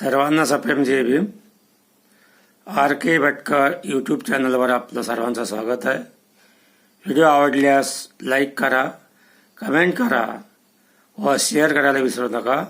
सर्वांना सप्रेम Jai Bhim. R K Bhatkar YouTube चॅनलवर आपलं सर्वांचं स्वागत आहे. व्हिडिओ आवडल्यास लाईक करा कमेंट करा व शेअर करायला विसरू नका.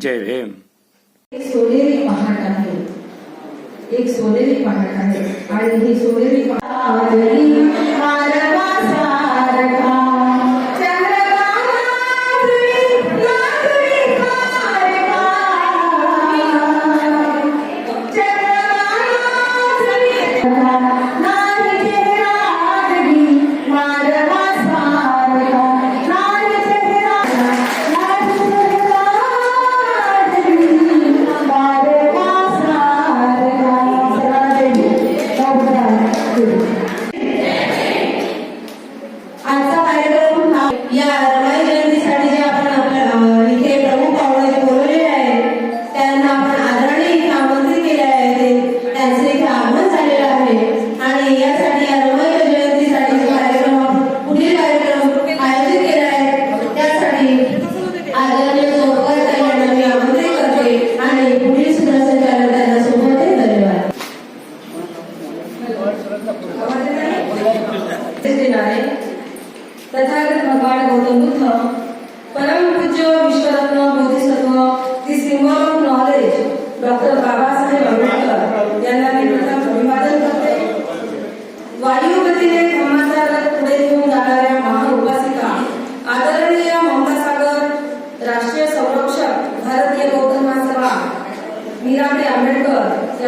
जय भीम. एक सोनेरी पहाट आहे. एक सोनेरी पहाट आहे. आणि ही सोनेरी पहाट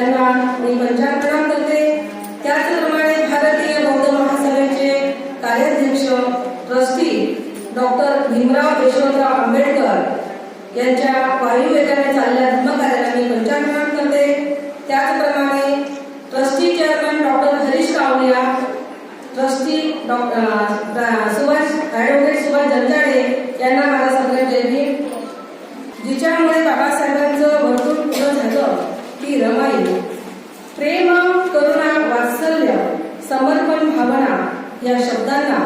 त्यांना मी पंचांग प्रणाम करते त्याचप्रमाणे भारतीय बौद्ध महासभेचे कार्याध्यक्ष ट्रस्टी डॉक्टर भीमराव यशवंतराव आंबेडकर यांच्या वायू वेगाने चाललेल्या धर्मकार्याला मी पंचांग प्रणाम करते. त्याचप्रमाणे trustee chairman doctor Harish Kavalia trustee doctor Subhash advocate Subhash Janjade यांना माझा सगळ्यात जय जिच्यामुळे बाबासाहेबांचं भरपूर पुढं झालं ती रमाई. प्रेम करुणा वात्सल्य समर्पण भावना या शब्दांना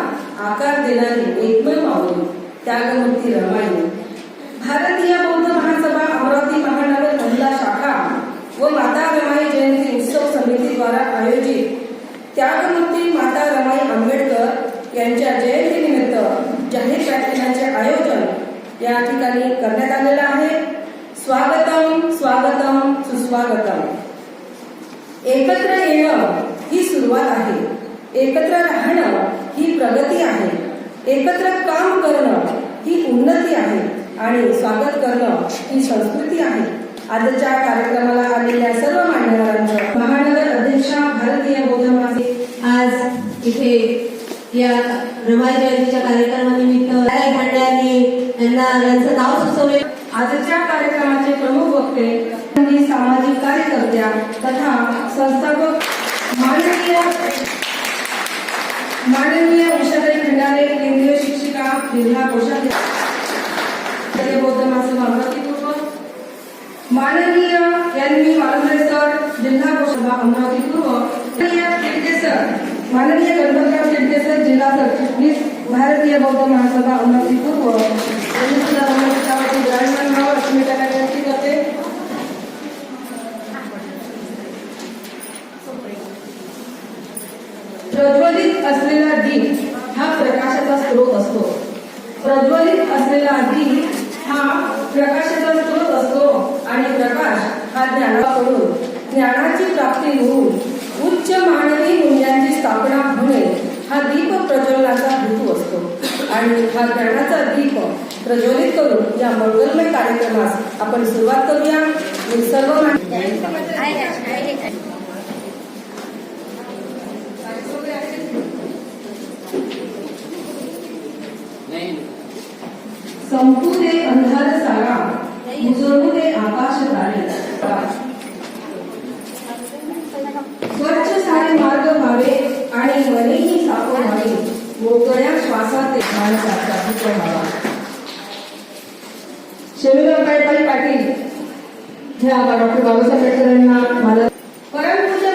आकार देणारी एकमेव माऊली त्यागमूर्ती रमाई भारतीय बौद्ध महासभा अमरावती महानगर महिला शाखा व माता रमाई जयंती उत्सव समितीद्वारा आयोजित त्यागमूर्ती माता रमाई आंबेडकर यांच्या जयंतीनिमित्त जाहीर व्याख्यानाचे आयोजन या ठिकाणी करण्यात आलेलं आहे. स्वागतम स्वागतम सुस्वागतम. एकत्र येणं ही सुरुवात आहे. एकत्र राहणं ही प्रगती आहे. एकत्र काम करणं ही उन्नती आहे. आणि स्वागत करणं ही संस्कृती आहे. आजच्या कार्यक्रमाला आलेल्या सर्व मान्यवरांचं महानगर अध्यक्षा भारतीय बौद्ध आज इथे या रमाई जयंतीच्या कार्यक्रमानिमित्त काही यांना यांचं नाव सुचवले आजच्या कार्यक्रमाचे प्रमुख वक्ते सामाजिक कार्यकर्त्या तथा संस्थापक माननीय माननीय उषाताई खंडारे केंद्रीय शिक्षिका जिल्हा कोषाध्यक्ष बौद्ध महासभा अमरावती पूर्व माननीय एन मी वालंद्रे सर जिल्हा कोषाभा अमरावती पूर्व माननीय शिर्के सर माननीय गणपतराव शिर्के सर जिल्हा सरचिटणीस भारतीय बौद्ध महासभा अमरावती पूर्व यांनी सुद्धा रमणीतावरती विराजमान व्हावं अशी मी त्यांना विनंती करते प्रज्वलित असलेला दीप हा प्रकाशाचा स्रोत असतो. प्रज्वलित असलेला दीप हा प्रकाशाचा स्रोत असतो आणि प्रकाश हा ज्ञानाकडून ज्ञानाची प्राप्ती होऊन उच्च मानवी मूल्यांची स्थापना होणे हा दीप प्रज्वलनाचा हेतू असतो. आणि हा ज्ञानाचा दीप प्रज्वलित करून या मंगलमय कार्यक्रमास आपण सुरुवात करूया. मी सर्व मा- संपू दे अंधार सारा उजळू दे आकाश तारे स्वच्छ सारे मार्ग व्हावे आणि मनेही साप व्हावे. मोकळ्या श्वासात ते माणसाचा हित व्हावा शमीराव पाटील. हे आता डॉक्टर बाबासाहेब आंबेडकरांना मला परमपूज्य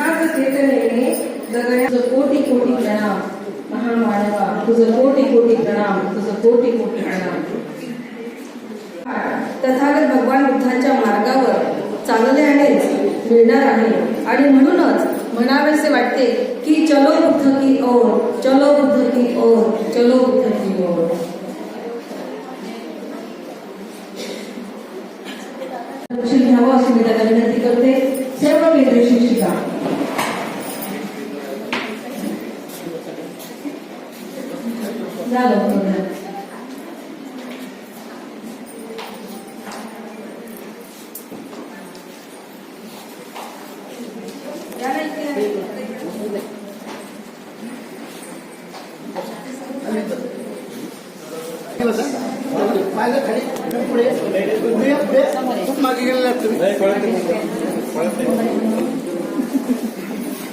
विशाल चेतनेने जगण्या तुझं कोटी कोटी प्रणाम महामानवा तुझं कोटी कोटी प्रणाम तुझं कोटी कोटी प्रणाम. तथागत भगवान बुद्धांच्या मार्गावर चालल्यानेच मिळणार आहे. आणि म्हणूनच म्हणावेसे वाटते की चलो बुद्ध की ओर चलो बुद्ध की ओर चलो बुद्ध की ओर. लक्ष घ्यावं अशी मी त्याला विनंती करते. सर्व केंद्रीय शिक्षिका Gracias.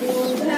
我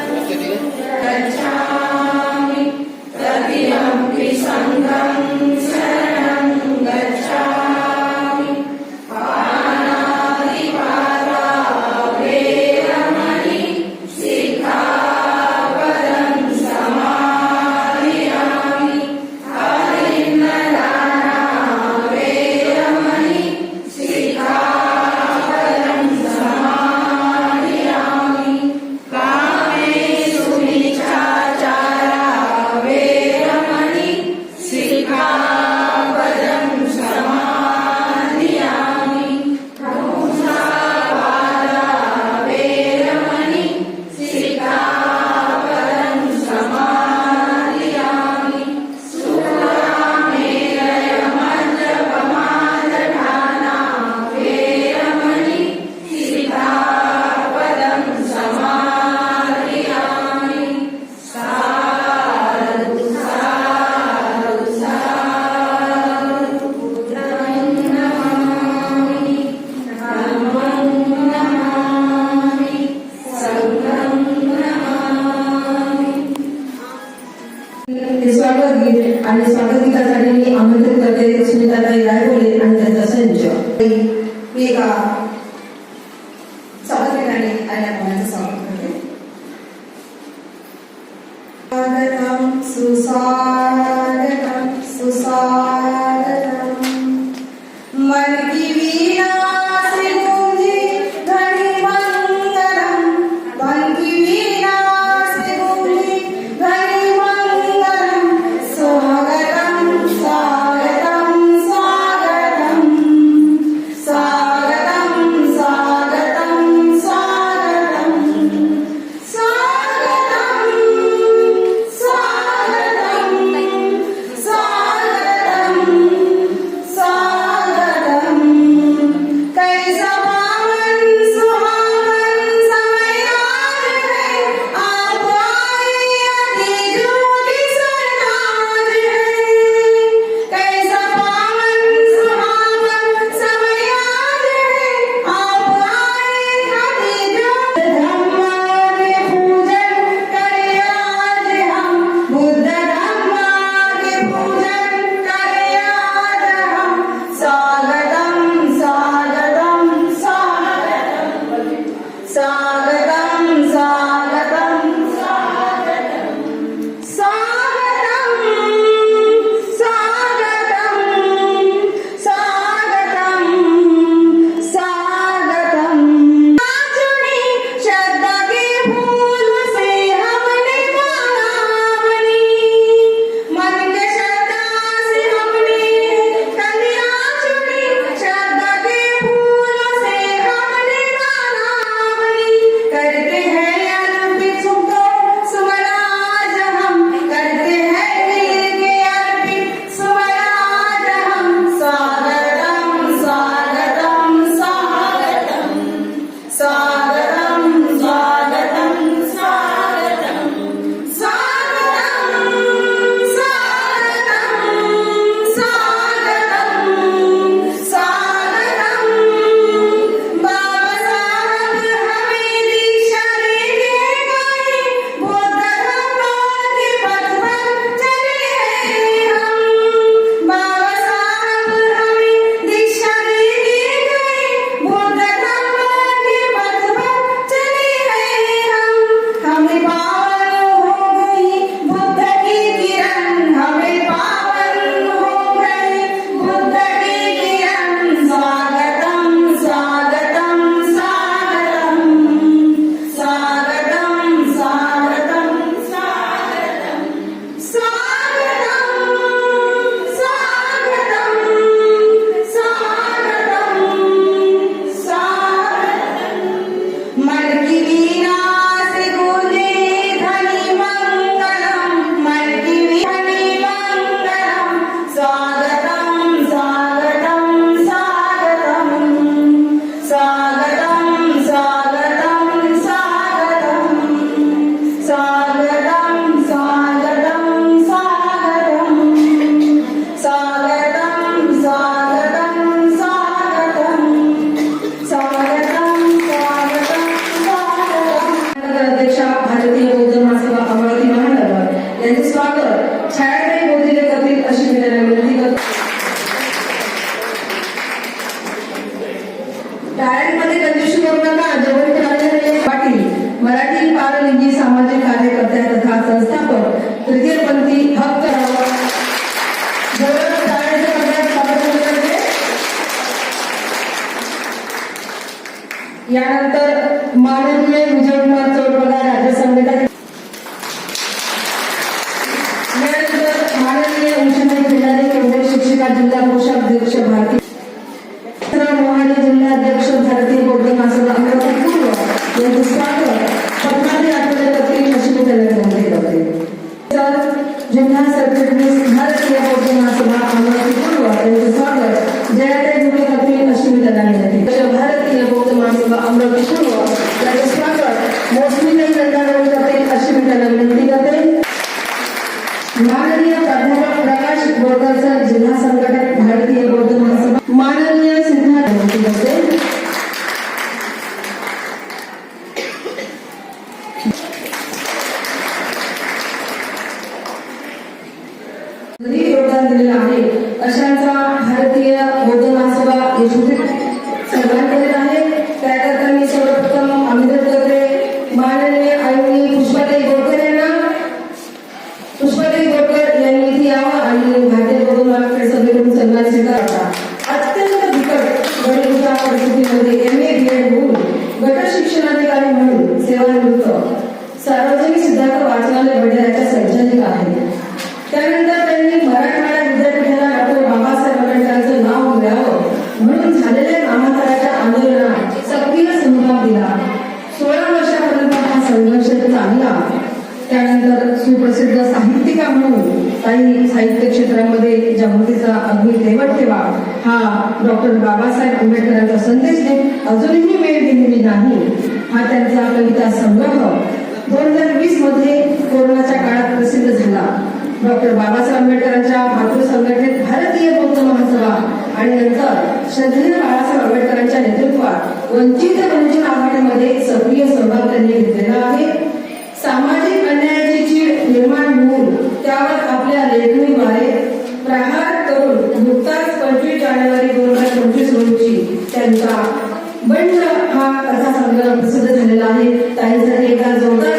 यानंतर माननीय विजयकुमार चौडबगा राज्यसंघटना गंगाराम विनंती करते. माननीय प्राध्यापक प्रकाश बोरकर जिल्हा संघटक गोडकर यांनी इथे यावं आणि भारतीय बौद्ध महाराष्ट्र सभेकडून सन्मान स्वीकारावा अत्यंत बिकट गणितच्या परिस्थितीमध्ये एम ए बी एड होऊन गट शिक्षणाधिकारी म्हणून सेवानिवृत्त डॉक्टर बाबासाहेब आंबेडकरांचा संदेश देत अजूनही वेळ दिलेली नाही. हा त्यांचा कविता संग्रह दोन हजार वीसमध्ये कोरोनाच्या काळात प्रसिद्ध झाला. डॉक्टर बाबासाहेब आंबेडकरांच्या मातृ संघटनेत भारतीय बौद्ध महासभा आणि नंतर श्रद्धेय बाळासाहेब आंबेडकरांच्या नेतृत्वात वंचित वंचित आघाडीमध्ये सक्रिय सहभाग त्यांनी घेतलेला आहे. सामाजिक अन्यायाची चीड निर्माण होऊन त्यावर आपल्या लेखणीद्वारे प्रहार करून नुकताच पंचवीस जानेवारी दोन त्यांचा बंड हा कथा संग्रह प्रसिद्ध झालेला आहे? त्यासाठी एका जोरदार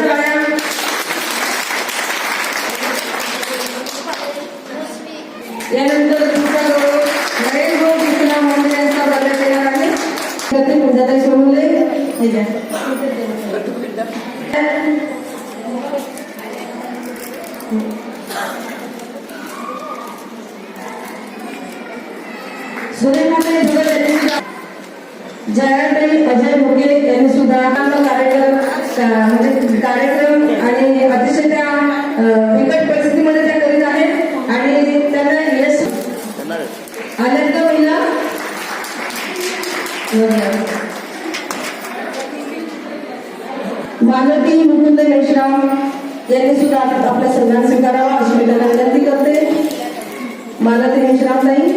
मालती मुकुंद मेश्राम यांनी सुद्धा आप- आपला सन्मान स्वीकारावा अशी मी त्यांना विनंती करते. मालती मेश्राम ताई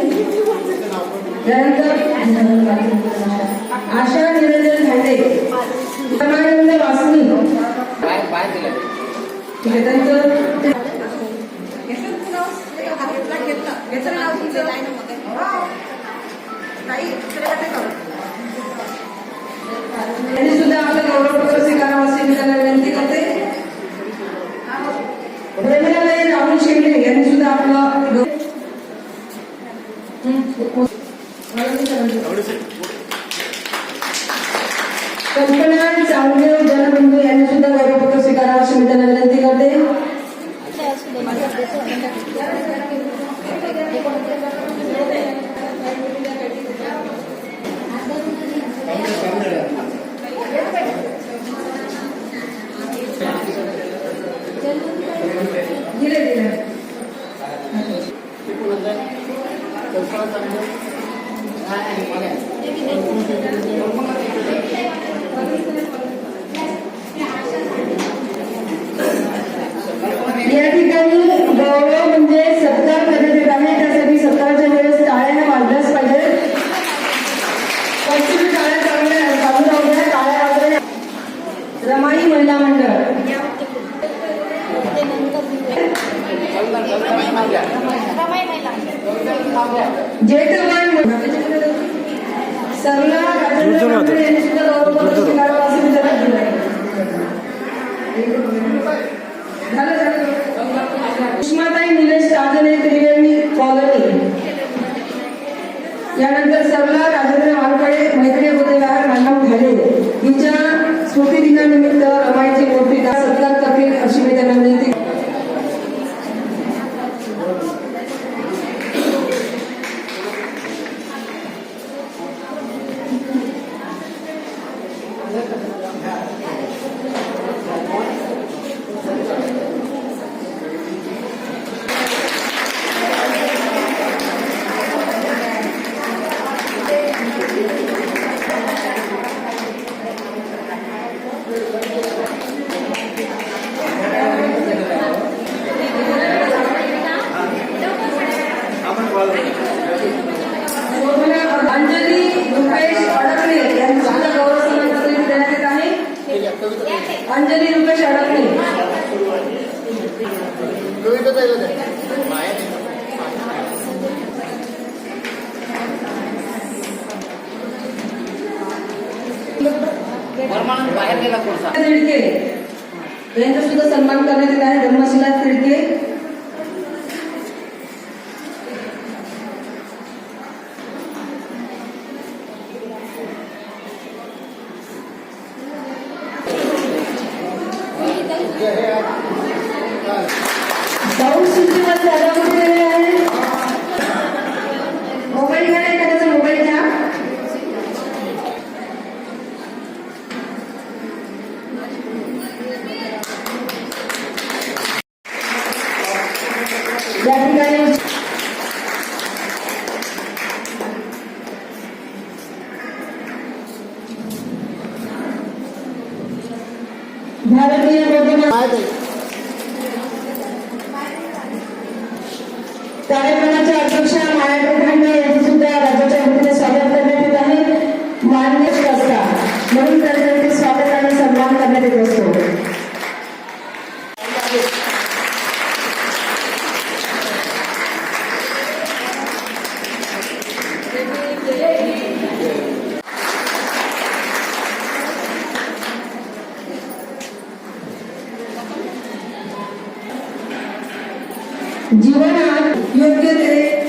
त्यानंतर आशा निरंजन धांडे परमानंद वासनी. ठीक आहे त्यांचं त्यांनी सुद्धा आपलं गौरवपत्र स्वीकारावं अशी मी त्यांना विनंती करते प्रेमलाताई राहुल शेंडे यांनी सुद्धा आपलं गौ- हं, कल्पना चांगदेव जनबंधू यांनी सुद्धा गौरवपत्र स्वीकारावं अशी मी त्यांना विनंती करते दिले दिले या उष्माताई निलेश राजने त्रिवेणी कॉलनी यानंतर सरला राजेंद्र वानकडे मैत्री बाहेर गेला कोणता सुद्धा सन्मान करण्यात येत आहे. धर्मशिला तिडके जीवनात योग्य ते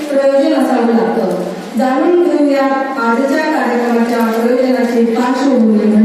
प्रयोजन असावं लागतं. जाणून घेऊया आजच्या कार्यक्रमाच्या प्रयोजनाची पार्श्वभूमी